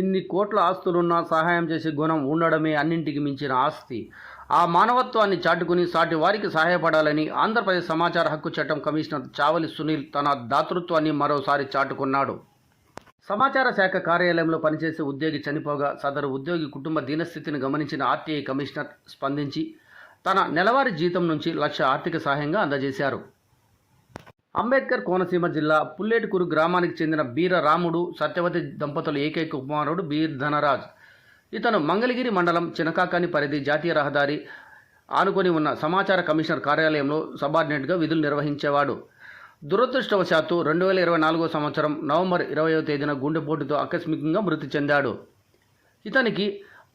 ఇన్ని కోట్ల ఆస్తులున్నా సహాయం చేసే గుణం ఉండడమే అన్నింటికి మించిన ఆస్తి. ఆ మానవత్వాన్ని చాటుకుని సాటి వారికి సహాయపడాలని ఆంధ్రప్రదేశ్ సమాచార హక్కు చట్టం కమిషనర్ చావలి సునీల్ తన దాతృత్వాన్ని మరోసారి చాటుకున్నాడు. సమాచార శాఖ కార్యాలయంలో పనిచేసే ఉద్యోగి చనిపోగా సదరు ఉద్యోగి కుటుంబ దీనస్థితిని గమనించిన ఆర్టీఐ కమిషనర్ స్పందించి తన నెలవారీ జీతం నుంచి లక్ష ఆర్థిక సహాయంగా అందజేశారు. అంబేద్కర్ కోనసీమ జిల్లా పుల్లేటికూరు గ్రామానికి చెందిన బీర రాముడు సత్యవతి దంపతుల ఏకైక కుమారుడు బీర్ ధనరాజ్. ఇతను మంగళగిరి మండలం చినకాకాని పరిధి జాతీయ రహదారి ఆనుకొని ఉన్న సమాచార కమిషనర్ కార్యాలయంలో సబార్డినేట్గా విధులు నిర్వహించేవాడు. దురదృష్టవశాత్తు రెండు వేల ఇరవై నాలుగో సంవత్సరం నవంబర్ ఇరవయో తేదీన గుండెపోటుతో ఆకస్మికంగా మృతి చెందాడు. ఇతనికి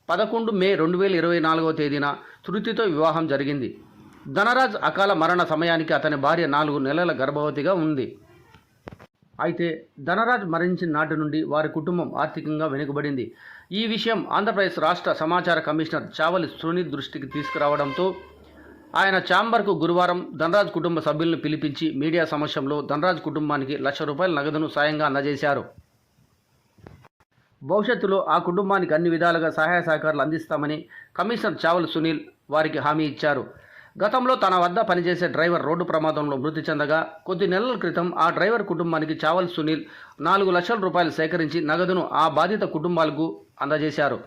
పదకొండు మే రెండు వేల ఇరవై నాలుగవ తేదీన తృతితో వివాహం జరిగింది. ధనరాజ్ అకాల మరణ సమయానికి అతని భార్య నాలుగు నెలల గర్భవతిగా ఉంది. అయితే ధనరాజ్ మరణించిన నాటి నుండి వారి కుటుంబం ఆర్థికంగా వెనుకబడింది. ఈ విషయం ఆంధ్రప్రదేశ్ రాష్ట్ర సమాచార కమిషనర్ చావలి సుని దృష్టికి తీసుకురావడంతో ఆయన ఛాంబర్కు గురువారం ధనరాజ్ కుటుంబ సభ్యులను పిలిపించి మీడియా సమక్షంలో ధనరాజ్ కుటుంబానికి లక్ష రూపాయల నగదును సాయంగా అందజేశారు. భవిష్యత్తులో ఆ కుటుంబానికి అన్ని విధాలుగా సహాయ సహకారాలు అందిస్తామని కమిషనర్ చావల్ సునీల్ వారికి హామీ ఇచ్చారు. గతంలో తన వద్ద పనిచేసే డ్రైవర్ రోడ్డు ప్రమాదంలో మృతి చెందగా కొద్ది నెలల క్రితం ఆ డ్రైవర్ కుటుంబానికి చావల్ సునీల్ నాలుగు లక్షల రూపాయలు సేకరించి నగదును ఆ బాధిత కుటుంబాలకు అందజేశారు.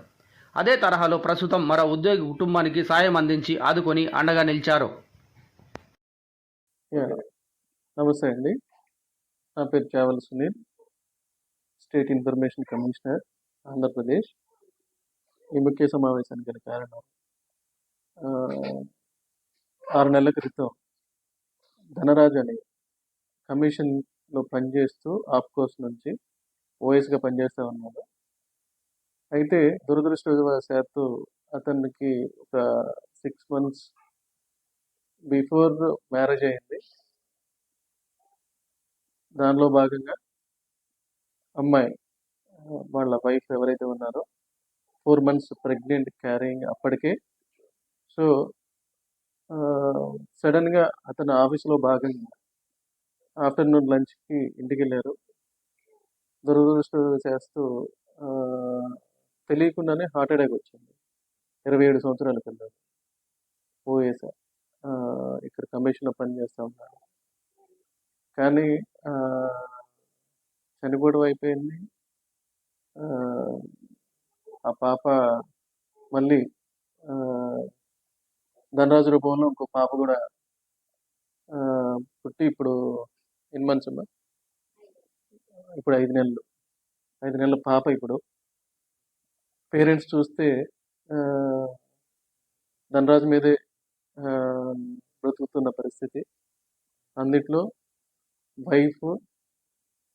అదే తరహాలో ప్రస్తుతం మరో ఉద్యోగి కుటుంబానికి సాయం అందించి ఆదుకొని అండగా నిలిచారు. నమస్తే అండి. నా పేరు Chawal Sunil state information commissioner Andhra Pradesh. ఈ ముఖ్య సమావేశానికి కారణం ఆరు నెలల క్రితం ధనరాజ్ అని కమిషన్లో పనిచేస్తూ ఆఫ్కోర్స్ నుంచి ఓఎస్గా పనిచేస్తూ ఉన్నాడు అయితే దురదృష్టవశాత్తు అతనికి ఒక సిక్స్ మంత్స్ బిఫోర్ మ్యారేజ్ అయింది. దానిలో భాగంగా అమ్మాయి వాళ్ళ వైఫ్ ఎవరైతే ఉన్నారో ఫోర్ మంత్స్ ప్రెగ్నెంట్ క్యారింగ్ అప్పటికే. సో సడన్గా అతను ఆఫీస్లో భాగంగా ఆఫ్టర్నూన్ లంచ్కి ఇంటికి వెళ్ళారు దురదృష్ట చేస్తూ తెలియకుండానే హార్ట్ అటాక్ వచ్చింది. ఇరవై ఏడు సంవత్సరాల పిల్లలు. ఓఎస్ ఇక్కడ కమిషన్లో పనిచేస్తూ ఉన్నారు. కానీ చనిపోవడం అయిపోయింది. ఆ, పాప మళ్ళీ ధనరాజు రూపంలో ఇంకో పాప కూడా పుట్టి ఇప్పుడు ఎన్ని మంత్స్ అమ్మా? ఇప్పుడు ఐదు నెలలు. ఐదు నెలల పాప ఇప్పుడు. పేరెంట్స్ చూస్తే ధనరాజు మీదే బ్రతుకుతున్న పరిస్థితి. అందుట్లో వైఫ్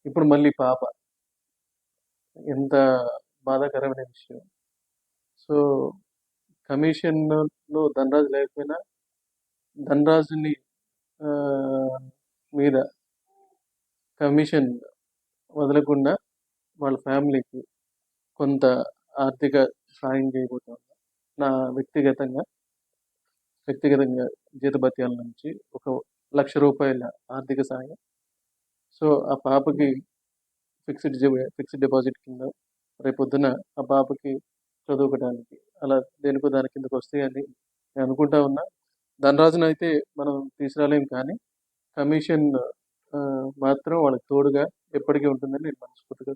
ఇప్పుడు మళ్ళీ పాప. ఎంత బాధాకరమైన విషయం. సో కమిషన్లో ధనరాజు లేకపోయినా ధనరాజుని మీద కమిషన్ వదలకుండా వాళ్ళ ఫ్యామిలీకి కొంత ఆర్థిక సాయం చేయబోతున్నా నా వ్యక్తిగతంగా వ్యక్తిగతంగా జీతభత్యాల నుంచి ఒక లక్ష రూపాయల ఆర్థిక సాయం. సో ఆ పాపకి ఫిక్స్డ్ ఫిక్స్డ్ డిపాజిట్ కింద రేపొద్దున ఆ పాపకి చదువుకోవడానికి అలా దేనికో దాని కిందకు వస్తాయని నేను అనుకుంటా ఉన్నా. ధనరాజును అయితే మనం తీసుకురాలేం కానీ కమిషన్ మాత్రం వాళ్ళకి తోడుగా ఎప్పటికీ ఉంటుందని నేను మనస్ఫూర్తిగా